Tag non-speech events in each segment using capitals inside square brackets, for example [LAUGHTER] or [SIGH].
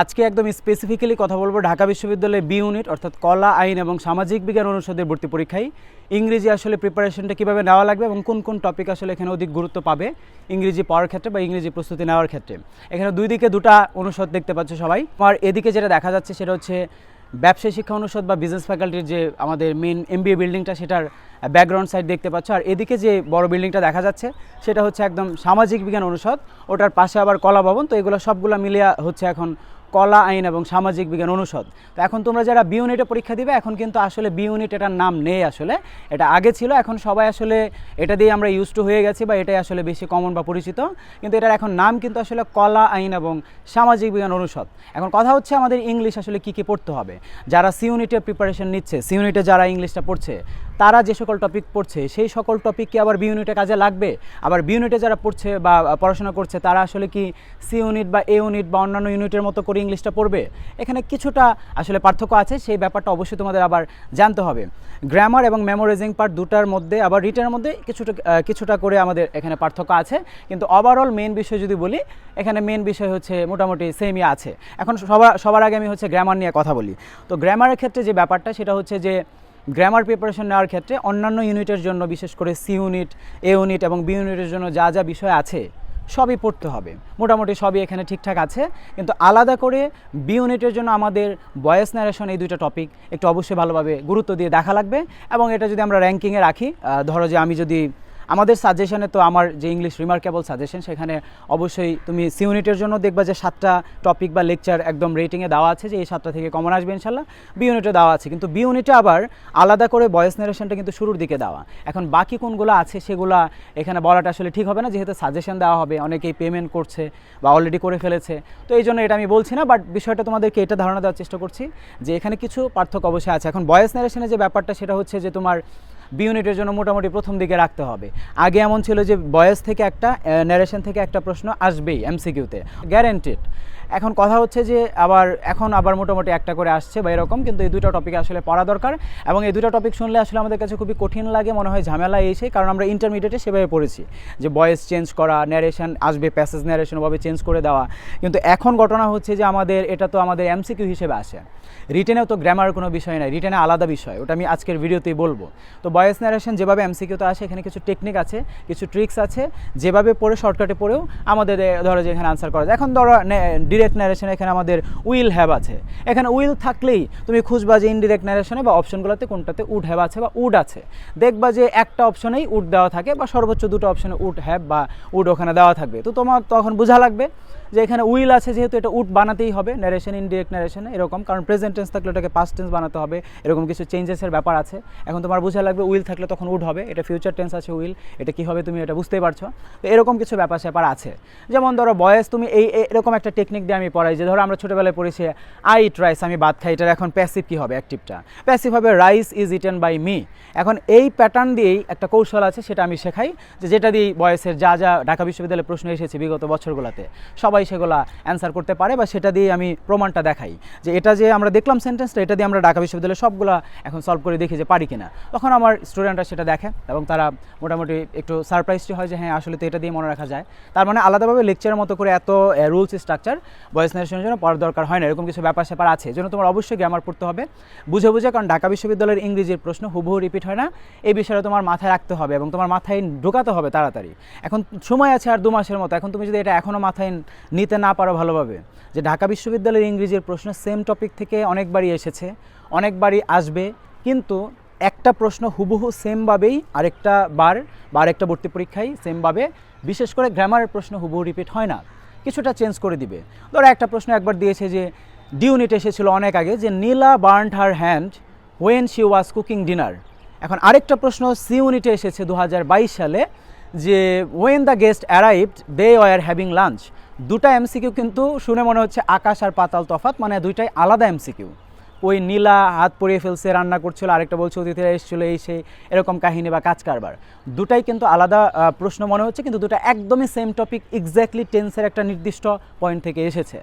আজকে একদম স্পেসিফিক্যালি কথা বলব ঢাকা বিশ্ববিদ্যালয়ে বি ইউনিট অর্থাৎ কলা, আইন এবং সামাজিক বিজ্ঞান অনুষদের ভর্তি পরীক্ষায়। ইংরেজি আসলে প্রিপারেশনটা কীভাবে নেওয়া লাগবে এবং কোন কোন টপিক আসলে এখানে অধিক গুরুত্ব পাবে ইংরেজি পড়ার ক্ষেত্রে বা ইংরেজি প্রস্তুতি নেওয়ার ক্ষেত্রে। এখানে দুই দিকে দুটা অনুষদ দেখতে পাচ্ছ সবাই। আর এদিকে যেটা দেখা যাচ্ছে সেটা হচ্ছে ব্যবসায় শিক্ষা অনুষদ বা বিজনেস ফ্যাকাল্টির যে আমাদের মেন এমবিএ বিল্ডিংটা সেটার ব্যাকগ্রাউন্ড সাইড দেখতে পাচ্ছ। আর এদিকে যে বড় বিল্ডিংটা দেখা যাচ্ছে, সেটা হচ্ছে একদম সামাজিক বিজ্ঞান অনুষদ। ওটার পাশে আবার কলা ভবন, তো এগুলো সবগুলো মিলিয়ে হচ্ছে এখন কলা, আইন এবং সামাজিক বিজ্ঞান অনুষদ। তো এখন তোমরা যারা বি ইউনিটে পরীক্ষা দিবে, এখন কিন্তু আসলে বি ইউনিট এটার নাম নেই আসলে। এটা আগে ছিল, এখন সবাই আসলে এটা দিয়ে আমরা ইউজ টু হয়ে গেছি বা এটাই আসলে বেশি কমন বা পরিচিত। কিন্তু এটার এখন নাম কিন্তু আসলে কলা, আইন এবং সামাজিক বিজ্ঞান অনুষদ। এখন কথা হচ্ছে আমাদের ইংলিশ আসলে কী কী পড়তে হবে। যারা সি ইউনিটে প্রিপারেশন নিচ্ছে সি ইউনিটে যারা ইংলিশটা পড়ছে তারা যে সকল টপিক পড়ছে, সেই সকল টপিক কি আবার বি ইউনিটে কাজে লাগবে? আবার বি ইউনিটে যারা পড়ছে বা পড়াশোনা করছে, তারা আসলে কি সি ইউনিট বা এ ইউনিট বা অন্যান্য ইউনিটের মতো করে ইংলিশটা পড়বে? এখানে কিছুটা আসলে পার্থক্য আছে, সেই ব্যাপারটা অবশ্যই তোমাদের আবার জানতে হবে। গ্রামার এবং মেমোরাইজিং পার্ট দুটার মধ্যে, আবার রিটেনের মধ্যে কিছুটা কিছুটা করে আমাদের এখানে পার্থক্য আছে। কিন্তু ওভারঅল মেন বিষয় যদি বলি, এখানে মেন বিষয় হচ্ছে মোটামুটি সেমই আছে। এখন সবার সবার আগে আমি হচ্ছে গ্রামার নিয়ে কথা বলি। তো গ্রামারের ক্ষেত্রে যে ব্যাপারটা, সেটা হচ্ছে যে গ্রামার প্রিপারেশন নেওয়ার ক্ষেত্রে অন্যান্য ইউনিটের জন্য, বিশেষ করে সি ইউনিট এ ইউনিট এবং বি ইউনিটের জন্য যা যা বিষয় আছে, সবই পড়তে হবে। মোটামুটি সবই এখানে ঠিকঠাক আছে। কিন্তু আলাদা করে বি ইউনিটের জন্য আমাদের বয়েস ন্যারেশন এই দুইটা টপিক একটু অবশ্যই ভালোভাবে গুরুত্ব দিয়ে দেখা লাগবে। এবং এটা যদি আমরা র্যাঙ্কিংয়ে রাখি ধরো যে আমি যদি আমাদের সাজেশনে তো আমার যে ইংলিশ রিমার্কেবল সাজেশন সেখানে অবশ্যই তুমি সি ইউনিটের জন্য দেখবা যে সাতটা টপিক বা লেকচার একদম রেটিংয়ে দেওয়া আছে যে এই সাতটা থেকে কমন আসবে ইনশাল্লাহ। বি ইউনিটে দেওয়া আছে। কিন্তু বি ইউনিটে আবার আলাদা করে বয়েস নারেশনটা কিন্তু শুরুর দিকে দেওয়া। এখন বাকি কোনগুলো আছে সেগুলা এখানে বলাটা আসলে ঠিক হবে না, যেহেতু সাজেশন দেওয়া হবে। অনেকেই পেমেন্ট করছে বা অলরেডি করে ফেলেছে। তো এই জন্য এটা আমি বলছি না বাট বিষয়টা তোমাদেরকে এটা ধারণা দেওয়ার চেষ্টা করছি যে এখানে কিছু পার্থক্য অবশ্যই আছে। এখন বয়েস নারেশনের যে ব্যাপারটা, সেটা হচ্ছে যে তোমার বি ইউনিটের জন্য মোটামুটি প্রথম দিকে রাখতে হবে। আগে এমন ছিল যে বয়স থেকে একটা ন্যারেশন থেকে একটা প্রশ্ন আসবেই এমসিকিউতে গ্যারেন্টেড এখন কথা হচ্ছে যে আবার, এখন আবার মোটামুটি একটা করে আসছে বা এরকম, কিন্তু এই দুটো টপিক আসলে পড়া দরকার এবং এই দুটো টপিক শুনলে আসলে আমাদের কাছে খুবই কঠিন লাগে, মনে হয় ঝামেলা এই সেই, কারণ আমরা ইন্টারমিডিয়েটে সেভাবে পড়েছি যে বয়েস চেঞ্জ করা ন্যারেশন আসবে প্যাসেজ ন্যারেশন ওভাবে চেঞ্জ করে দেওয়া। কিন্তু এখন ঘটনা হচ্ছে যে আমাদের, এটা তো আমাদের এমসিকিউ হিসেবে আসে। রিটেনেও তো গ্রামার কোনো বিষয় নাই রিটেনে আলাদা বিষয়, ওটা আমি আজকের ভিডিওতেই বলব। তো বয়েস ন্যারেশন যেভাবে এমসিকিউতে আসে, এখানে কিছু টেকনিক আছে, কিছু ট্রিক্স আছে, যেভাবে পড়ে শর্টকাটে পড়েও আমাদের ধরো যে এখানে আনসার করা যায়। এখন ধরো ডিরেক্ট ন্যারেশন এখানে আমাদের উইল হ্যাভ আছে। এখানে উইল থাকলেই তুমি খুঁজবা যে ইনডিরেক্ট ন্যারেশনে বা অপশনগুলোতে কোনটাতে উড হ্যাভ আছে বা উড আছে। দেখবা যে একটা অপশনেই উড দেওয়া থাকে বা সর্বোচ্চ দুটো অপশনে উড হ্যাভ বা উড ওখানে দেওয়া থাকবে। তো তোমার, তখন বোঝা লাগবে যে এখানে উইল আছে যেহেতু এটা উড বানাতেই হবে ন্যারেশন ইনডিরেক্ট ন্যারেশন এরকম। কারণ প্রেজেন্ট টেন্স থাকলে ওটাকে পাস্ট টেন্স বানাতে হবে, এরকম কিছু চেঞ্জেসের ব্যাপার আছে। এখন তোমার বোঝা লাগবে উইল থাকলে তখন উড হবে, এটা ফিউচার টেন্স আছে উইল, এটা কি হবে তুমি এটা বুঝতেই পারছ। তো এরকম কিছু ব্যাপার স্যাপার আছে। যেমন ধরো, বয়স, তুমি এই এরকম একটা টেকনিক দিয়ে আমি পড়াই যে ধরো আমরা ছোটোবেলায় পড়েছি আই ইট রাইস আমি ভাত খাই এটার এখন প্যাসিভ কী হবে? অ্যাক্টিভটা প্যাসিভ হবে rice is eaten by me এখন এই প্যাটার্ন দিয়েই একটা কৌশল আছে, সেটা আমি শেখাই যে যেটা দিয়ে বয়সের যা যা ঢাকা বিশ্ববিদ্যালয়ে প্রশ্ন এসেছে বিগত বছরগুলোতে, সবাই সেগুলা অ্যান্সার করতে পারে বা সেটা দিয়ে আমি প্রমাণটা দেখাই। যে এটা যে আমরা দেখলাম সেন্টেন্সটা এটা দিয়ে আমরা ঢাকা বিশ্ববিদ্যালয়ে সবগুলা এখন সলভ করে দেখি যে পারি কিনা। তখন আমার স্টুডেন্টরা সেটা দেখে এবং তারা মোটামুটি একটু সারপ্রাইজটি হয় যে হ্যাঁ আসলে তো এটা দিয়ে মনে রাখা যায়। তার মানে আলাদাভাবে লেকচারের মতো করে এত রুলস স্ট্রাকচার বয়েস নারেশনের জন্য পড়ার দরকার হয় না, এরকম কিছু ব্যাপার স্যাপার আছে। জন্য তোমার অবশ্যই গ্রামার পড়তে হবে, বুঝে বুঝে, কারণ ঢাকা বিশ্ববিদ্যালয়ের ইংরেজির প্রশ্ন হুবহু রিপিট হয় না। এই বিষয়টা তোমার মাথায় রাখতে হবে এবং তোমার মাথায় ঢোকাতে হবে তাড়াতাড়ি। এখন সময় আছে আর দু মাসের মতো। এখন তুমি যদি এটা এখনও মাথায় নিতে না পারো ভালোভাবে। যে ঢাকা বিশ্ববিদ্যালয়ের ইংরেজির প্রশ্ন সেম টপিক থেকে অনেকবারই এসেছে, অনেকবারই আসবে, কিন্তু একটা প্রশ্ন হুবহু সেমভাবেই আরেকটা বার বা আরেকটা ভর্তি পরীক্ষায় সেমভাবে বিশেষ করে গ্রামারের প্রশ্ন হুবহু রিপিট হয় না, কিছুটা চেঞ্জ করে দিবে। ধরো একটা প্রশ্ন একবার দিয়েছে যে ডি ডিউনিট এসেছিল অনেক আগে যে Nila burn her hand when she was cooking dinner এখন আরেকটা প্রশ্ন সি ইউনিটে এসেছে দু হাজার বাইশ সালে যে when the guest arrived they were having lunch দুটা এমসিকিউ কিন্তু শুনে মনে হচ্ছে আকাশ আর পাতাল তফাত মানে দুইটাই আলাদা এমসিকিউ ওই নীলা হাত পরিয়ে ফেলছে, রান্না করছিল, আরেকটা বলছে, অতিথিরা এসেছিল, এই সেই, এরকম কাহিনী বা কাজ কারবার। দুটাই কিন্তু আলাদা প্রশ্ন মনে হচ্ছে, কিন্তু দুটা একদমই সেম টপিক এক্স্যাক্টলি টেন্সের একটা নির্দিষ্ট পয়েন্ট থেকে এসেছে।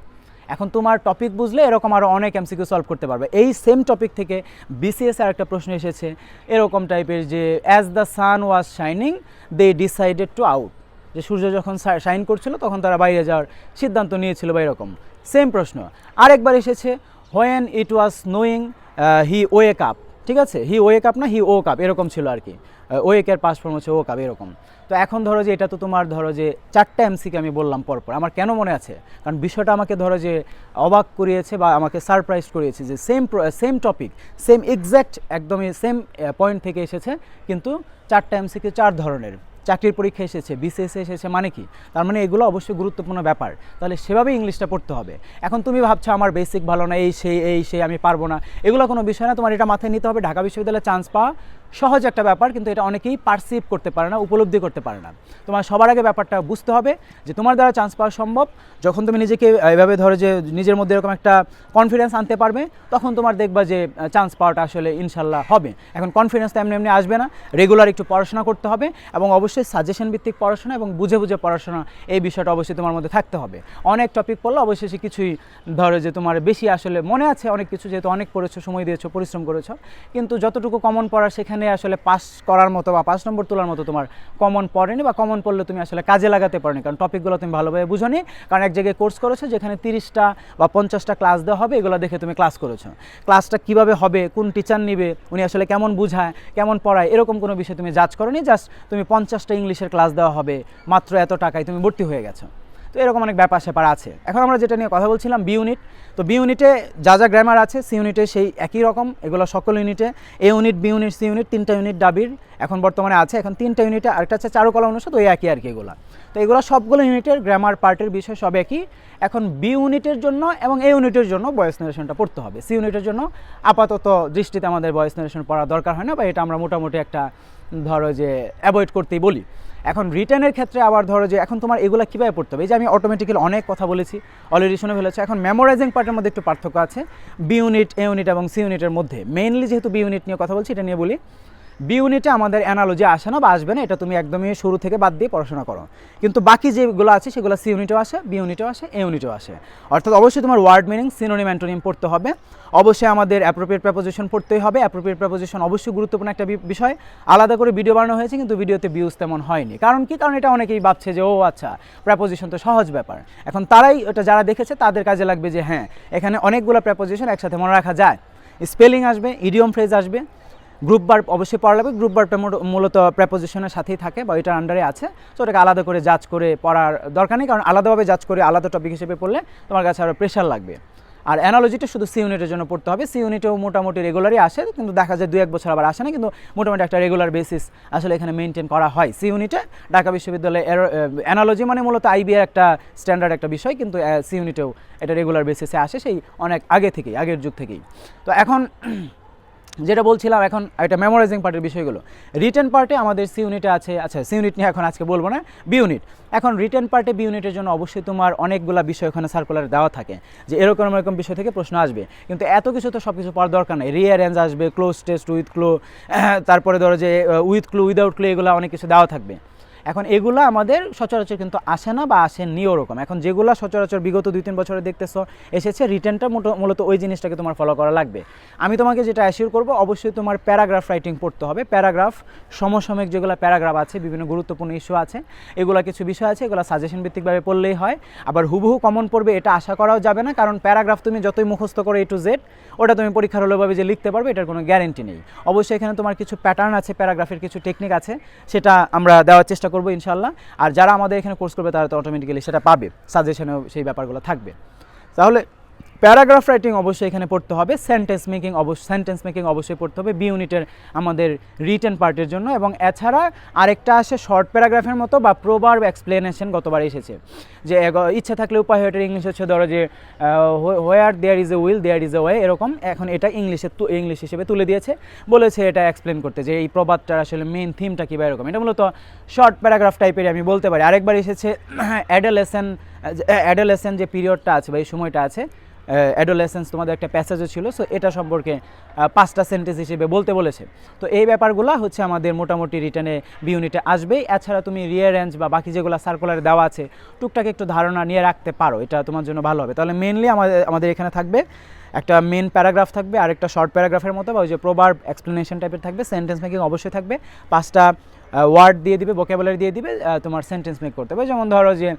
এখন তোমার টপিক বুঝলে এরকম আরও অনেক এমসিকিউ সলভ করতে পারবে। এই সেম টপিক থেকে বিসিএস আর একটা প্রশ্ন এসেছে, এরকম টাইপের যে as the sun was shining they decided to out যে সূর্য যখন শাইন করছিল, তখন তারা বাইরে যাওয়ার সিদ্ধান্ত নিয়েছিল বা এরকম। সেম প্রশ্ন। আরেকবার এসেছে when it was knowing he wake up ঠিক আছে? হি ওয়েক আপ না হি ও কাপ এরকম ছিল আর কি। ওয়েকের পাস ফর্ম হচ্ছে ও কাপ এরকম। তো এখন ধরো যে এটা তো তোমার ধরো যে চারটা এমসিকে আমি বললাম পরপর, আমার কেন মনে আছে? কারণ বিষয়টা আমাকে ধরো যে অবাক করিয়েছে বা আমাকে সারপ্রাইজ করিয়েছে যে same same topic same exact একদমই সেম পয়েন্ট থেকে এসেছে, কিন্তু চারটা এমসিকে চার ধরনের। চাকরির পরীক্ষা এসেছে বিসিএস এসেছে মানে কি? তার মানে এগুলো অবশ্যই গুরুত্বপূর্ণ ব্যাপার। তাহলে সেভাবে ইংলিশটা পড়তে হবে। এখন তুমি ভাবছ আমার বেসিক ভালো না, এই সেই এই সেই, আমি পারব না। এগুলো কোনো বিষয় না, তোমার এটা মাথায় নিতে হবে। ঢাকা বিশ্ববিদ্যালয়ে চান্স পাওয়া সহজ একটা ব্যাপার, কিন্তু এটা অনেকেই পারসিভ করতে পারে না, উপলব্ধি করতে পারে না। তোমার সবার আগে ব্যাপারটা বুঝতে হবে যে তোমার দ্বারা চান্স পাওয়া সম্ভব। যখন তুমি নিজেকে এভাবে ধরো যে নিজের মধ্যে এরকম একটা কনফিডেন্স আনতে পারবে, তখন তোমার দেখবা যে চান্স পাওয়াটা আসলে ইনশাল্লাহ হবে। এখন কনফিডেন্স তো এমনি এমনি আসবে না। রেগুলার একটু পড়াশোনা করতে হবে এবং অবশ্যই সাজেশন ভিত্তিক পড়াশোনা এবং বুঝে বুঝে পড়াশোনা, এই বিষয়টা অবশ্যই তোমার মধ্যে থাকতে হবে। অনেক টপিক পড়লে অবশ্যই সে কিছুই ধরো যে তোমার বেশি আসলে মনে আছে, অনেক কিছু যেহেতু অনেক পড়েছো, সময় দিয়েছ, পরিশ্রম করেছ। কিন্তু যতটুকু কমন পড়া সেখানে আসলে পাস করার মতো বা পাঁচ নম্বর তোলার মতো তোমার কমন পড়েনি বা কমন পড়লে তুমি আসলে কাজে লাগাতে পারোনি। কারণ টপিকগুলো তুমি ভালোভাবে বুঝোনি। কারণ এক জায়গায় কোর্স করেছ, যেখানে তিরিশটা বা পঞ্চাশটা ক্লাস দেওয়া হবে, এগুলো দেখে তুমি ক্লাস করেছ। ক্লাসটা কীভাবে হবে, কোন টিচার নিবে, উনি আসলে কেমন বুঝায়, কেমন পড়ায়, এরকম কোনো বিষয় তুমি জাজ করোনি জাস্ট তুমি পঞ্চাশটা ইংলিশের ক্লাস দেওয়া হবে, মাত্র এত টাকায় তুমি ভর্তি হয়ে গেছো। তো এরকম অনেক ব্যাপার স্যাপার আছে। এখন আমরা যেটা নিয়ে কথা বলছিলাম বি ইউনিট তো বি ইউনিটে যা যা গ্রামার আছে সি ইউনিটে সেই একই রকম, এগুলো সকল ইউনিটে A. Unit B unit C unit তিনটা ইউনিট ডাবির এখন বর্তমানে আছে। এখন তিনটা ইউনিটে আরেকটা আছে, চারুকলা অনুষদ, ওই একই আর কি এগুলো। তো এগুলো সবগুলো ইউনিটের গ্রামার পার্টের বিষয় সব একই। এখন বি ইউনিটের জন্য এবং এ ইউনিটের জন্য বয়েস নারেশনটা পড়তে হবে। সি ইউনিটের জন্য আপাতত দৃষ্টিতে আমাদের বয়েস নারেশন পড়া দরকার হয় না, বা এটা আমরা মোটামুটি একটা, ধরো যে অ্যাভয়েড করতেই বলি। এখন রিটার্নের ক্ষেত্রে আবার ধরো যে এখন তোমার এগুলো কীভাবে পড়তে হবে? এই যে আমি অটোমেটিক্যালি অনেক কথা বলেছি অলরেডি শুনে ফেলেছি। এখন মেমোরাইজিং পার্টের মধ্যে একটু পার্থক্য আছে। বি ইউনিট এ ইউনিট এবং সি ইউনিটের মধ্যে। মেইনলি যেহেতু বি ইউনিট নিয়ে কথা বলছি, এটা নিয়ে বলি। বি ইউনিটে আমাদের অ্যানালজি আসে না বা আসবে না, এটা তুমি একদমই শুরু থেকে বাদ দিয়ে পড়াশোনা করো। কিন্তু বাকি যেগুলো আছে, সেগুলো সি ইউনিটেও আসে বি ইউনিটেও আসে এ ইউনিটেও আসে। অর্থাৎ অবশ্যই তোমার ওয়ার্ড মিনিং সিনোনিম অ্যান্টোনিম পড়তে হবে। অবশ্যই আমাদের অ্যাপ্রোপ্রিয়েট প্রেপোজিশন পড়তেই হবে। অ্যাপ্রোপ্রিয়েট প্রেপোজিশন অবশ্যই গুরুত্বপূর্ণ একটা বিষয়। আলাদা করে ভিডিও বানানো হয়েছে, কিন্তু ভিডিওতে ভিউজ তেমন হয়নি। কারণ কি? কারণ এটা অনেকেই ভাবছে যে, ও আচ্ছা প্রেপোজিশন তো সহজ ব্যাপার। এখন তারাই এটা যারা দেখেছে, তাদের কাজে লাগবে যে হ্যাঁ এখানে অনেকগুলো প্রেপোজিশন একসাথে মনে রাখা যায়। স্পেলিং আসবে ইডিয়ম ফ্রেজ আসবে গ্রুপ বার অবশ্যই পড়া লাগবে। গ্রুপ বারটা মূলত প্রেপোজিশনের সাথেই থাকে বা এটার আন্ডারে আছে। তো ওটাকে আলাদা করে জাজ করে পড়ার দরকার নেই। কারণ আলাদাভাবে জাজ করে আলাদা টপিক হিসেবে পড়লে তোমার কাছে আরও প্রেশার লাগবে। আর অ্যানালজিটা শুধু সি ইউনিটের জন্য পড়তে হবে। সি ইউনিটেও মোটামুটি রেগুলারই আসে। কিন্তু দেখা যায় দু এক বছর আবার আসে না। কিন্তু মোটামুটি একটা রেগুলার বেসিস আসলে এখানে মেনটেন করা হয়। সি ইউনিটে ঢাকা বিশ্ববিদ্যালয়ে অ্যানালজি মানে মূলত আইবিএর একটা স্ট্যান্ডার্ড একটা বিষয়। কিন্তু সি ইউনিটেও এটা রেগুলার বেসিসে আসে। সেই অনেক আগে থেকেই, আগের যুগ থেকেই। তো এখন যেটা বলছিলাম এখন এটা মেমোরাইজিং পার্টের বিষয়গুলো। রিটার্ন পার্টে আমাদের সি ইউনিটে আছে আচ্ছা সি ইউনিট নিয়ে এখন আজকে বলব না বি ইউনিট এখন রিটার্ন পার্টে বি ইউনিটের জন্য অবশ্যই তোমার অনেকগুলো বিষয় ওখানে সার্কুলার দেওয়া থাকে, যে এরকম এরকম বিষয় থেকে প্রশ্ন আসবে। কিন্তু এত কিছু তো সব কিছু পাওয়ার দরকার নেই। রিয়ারেঞ্জ আসবে ক্লোজ টেস্ট উইথ ক্লো তারপরে ধরো যে উইথ ক্লু উইদাউট ক্লু এগুলো অনেক কিছু দেওয়া থাকবে। এখন এগুলো আমাদের সচরাচর কিন্তু আসে না বা আসেনি ওরকম। এখন যেগুলো সচরাচর বিগত দুই, তিন বছরে দেখতেছো, এসেছে রিটার্নটা মূলত ওই জিনিসটাকে তোমার ফলো করা লাগবে। আমি তোমাকে যেটা অ্যাসিওর করব, অবশ্যই তোমার প্যারাগ্রাফ রাইটিং পড়তে হবে। প্যারাগ্রাফ সমসাময়িক যেগুলো প্যারাগ্রাফ আছে, বিভিন্ন গুরুত্বপূর্ণ ইস্যু আছে, এগুলো কিছু বিষয় আছে, এগুলো সাজেশন ভিত্তিকভাবে পড়লেই হয়। আবার হুবহু কমন পড়বে, এটা আশা করাও যাবে না, কারণ প্যারাগ্রাফ তুমি যতই মুখস্থ করো এ টু জেড ওটা তুমি পরীক্ষার হলোভাবে যে লিখতে পারবে, এটার কোনো গ্যারেন্টি নেই। অবশ্যই এখানে তোমার কিছু প্যাটার্ন আছে প্যারাগ্রাফের কিছু টেকনিক আছে, সেটা আমরা দেওয়ার চেষ্টা করব ইনশাল্লাহ আর যারা আমাদের এখানে কোর্স করবে, তারা তো অটোমেটিক্যালি সেটা পাবে। সাজেশনেও সেই ব্যাপারগুলো থাকবে। তাহলে প্যারাগ্রাফ রাইটিং অবশ্যই এখানে পড়তে হবে সেন্টেন্স মেকিং অবশ্যই সেন্টেন্স মেকিং অবশ্যই পড়তে হবে বি ইউনিটের আমাদের রিটেন পার্টের জন্য এবং এছাড়া আরেকটা আসে শর্ট প্যারাগ্রাফের মতো বা প্রোভার্ব এক্সপ্লেনেশন গতবার এসেছে। যে ইচ্ছা থাকলে উপায় হয় এটার ইংলিশ হচ্ছে ধরো যে where there is a will there is a way এরকম। এখন এটা ইংলিশে ইংলিশ হিসেবে তুলে দিয়েছে, বলেছে এটা এক্সপ্লেন করতে যে এই প্রবাদটার আসলে মেন থিমটা কী বা এরকম। এটা মূলত শর্ট প্যারাগ্রাফ টাইপের আমি বলতে পারি। আরেকবার এসেছে [CLEARS THROAT] অ্যাডালেসেন অ্যাডালেসেন যে পিরিয়ডটা আছে বা এই সময়টা আছে অ্যাডোলেসেন্স তোমাদের একটা প্যাসেজও ছিল সো এটা সম্পর্কে পাঁচটা সেন্টেন্স হিসেবে বলতে বলেছে। তো এই ব্যাপারগুলো হচ্ছে আমাদের মোটামুটি রিটার্নে বি ইউনিটে আসবেই। এছাড়া তুমি রিয়ারেঞ্জ বা বাকি যেগুলো সার্কুলারে দেওয়া আছে, টুকটাক একটু ধারণা নিয়ে রাখতে পারো, এটা তোমার জন্য ভালো হবে। তাহলে মেনলি আমাদের আমাদের এখানে থাকবে, একটা মেন প্যারাগ্রাফ থাকবে আর একটা শর্ট প্যারাগ্রাফের মতো, বা ওই যে প্রোভার্ব এক্সপ্লেনেশন টাইপের থাকবে সেন্টেন্স মেকিং অবশ্যই থাকবে। পাঁচটা ওয়ার্ড দিয়ে দিবে ভোকাবুলারি দিয়ে দিবে তোমার সেন্টেন্স মেক করতে হবে। যেমন ধরো যে,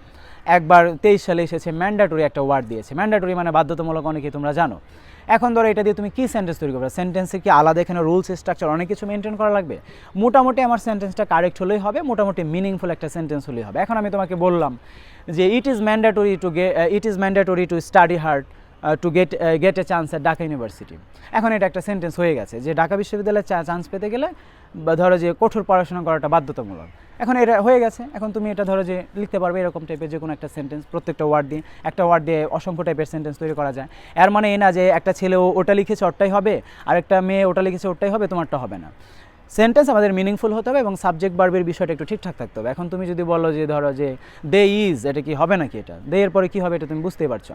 একবার তেইশ সালে এসেছে ম্যান্ডাটরি একটা ওয়ার্ড দিয়েছে। ম্যান্ডাটরি মানে বাধ্যতামূলক অনেকে তোমরা জানো। এখন ধরো এটা দিয়ে তুমি কি সেন্টেন্স তৈরি করবে? সেন্টেন্সে কি আলাদা এখানে রুলস স্ট্রাকচার অনেক কিছু মেনটেন করা লাগবে? মোটামুটি আমার সেন্টেন্সটা কারেক্ট হলেই হবে, মোটামুটি মিনিংফুল একটা সেন্টেন্স হলেই হবে। এখন আমি তোমাকে বললাম যে it is mandatory to get it is mandatory to study hard to get get a chance at Dhaka university এখন এটা একটা সেন্টেন্স হয়ে গেছে যে ঢাকা বিশ্ববিদ্যালয়ে চান্স পেতে গেলে ধরো যে কঠোর পড়াশোনা করাটা বাধ্যতামূলক। এখন এটা হয়ে গেছে, এখন তুমি এটা ধরো যে লিখতে পারবে এরকম টাইপের যে কোনো একটা সেন্টেন্স প্রত্যেকটা ওয়ার্ড দিয়ে, একটা ওয়ার্ড দিয়ে অসংখ্য টাইপের সেন্টেন্স তৈরি করা যায়। এর মানে এই না যে একটা ছেলে ওটা লিখেছে ওটাই হবে, আর একটা মেয়ে ওটা লিখেছে ওটাই হবে, তোমারটা হবে না। সেন্টেন্স আমাদের মিনিংফুল হতে হবে এবং সাবজেক্ট বার্বের বিষয়টা একটু ঠিকঠাক থাকতে হবে। এখন তুমি যদি বলো যে ধরো যে দে ইজ এটা কি হবে নাকি এটা? দে এর পরে কী হবে এটা তুমি বুঝতেই পারছ।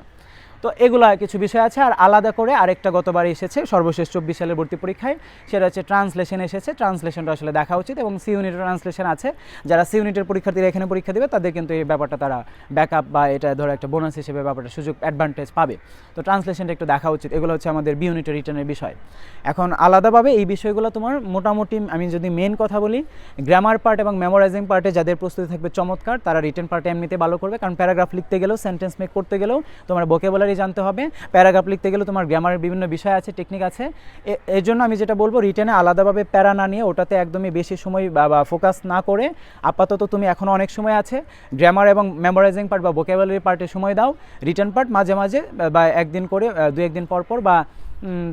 তো এগুলা কিছু বিষয় আছে, আর আলাদা করে আরেকটা গতবার এসেছে, সর্বশেষ চব্বিশ সালের ভর্তি পরীক্ষায়, সেটা হচ্ছে ট্রান্সলেশন এসেছে। ট্রান্সলেশনটা আসলে দেখা উচিত এবং সি ইউনিটের ট্রান্সলেশন আছে। যারা সি ইউনিটের পরীক্ষার্থীরা এখানে পরীক্ষা দেবে, তাদের কিন্তু এই ব্যাপারটা তারা ব্যাকআপ বা এটা ধরো একটা বোনাস হিসেবে ব্যাপারটা সুযোগ অ্যাডভান্টেজ পাবে। তো ট্রান্সলেশনটা একটু দেখা উচিত, এগুলো হচ্ছে আমাদের বি ইউনিটের রিটার্নের বিষয়। এখন আলাদাভাবে এই বিষয়গুলো তোমার মোটামুটি, আমি যদি মেন কথা বলি গ্রামার পার্ট এবং মেমোরাইজিং পার্টে যাদের প্রস্তুতি থাকবে চমৎকার, তারা রিটার্ন পার্টে এমনিতে ভালো করবে, কারণ প্যারাগ্রাফ লিখতে গেলেও সেন্টেন্স মেক করতে গেলেও তোমার ভোকেবুলারি জানতে হবে। প্যারাগ্রাফ লিখতে গেলে তোমার গ্রামারের বিভিন্ন বিষয় আছে টেকনিক আছে। এর জন্য আমি যেটা বলব রিটার্নে আলাদাভাবে প্যারা না নিয়ে ওটাতে একদমই বেশি সময় বা ফোকাস না করে আপাতত তুমি এখনও অনেক সময় আছে। গ্রামার এবং মেমোরাইজিং পার্ট বা ভোকাবুলারি পার্টে সময় দাও। রিটার্ন পার্ট মাঝে মাঝে বা- একদিন করে দু একদিন পর পর বা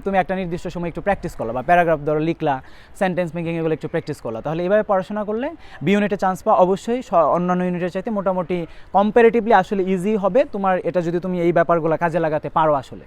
তুমি একটা নির্দিষ্ট সময় একটু প্র্যাকটিস করল বা প্যারাগ্রাফ ধরো লিখলা সেন্টেন্স মেকিং এগুলো একটু প্র্যাকটিস করল। তাহলে এইভাবে পড়াশোনা করলে বি ইউনিটে চান্স পাওয়া অবশ্যই অন্যান্য ইউনিটের চাইতে মোটামুটি কম্পারেটিভলি আসলে ইজি হবে। তোমার এটা যদি তুমি এই ব্যাপারগুলো কাজে লাগাতে পারো আসলে।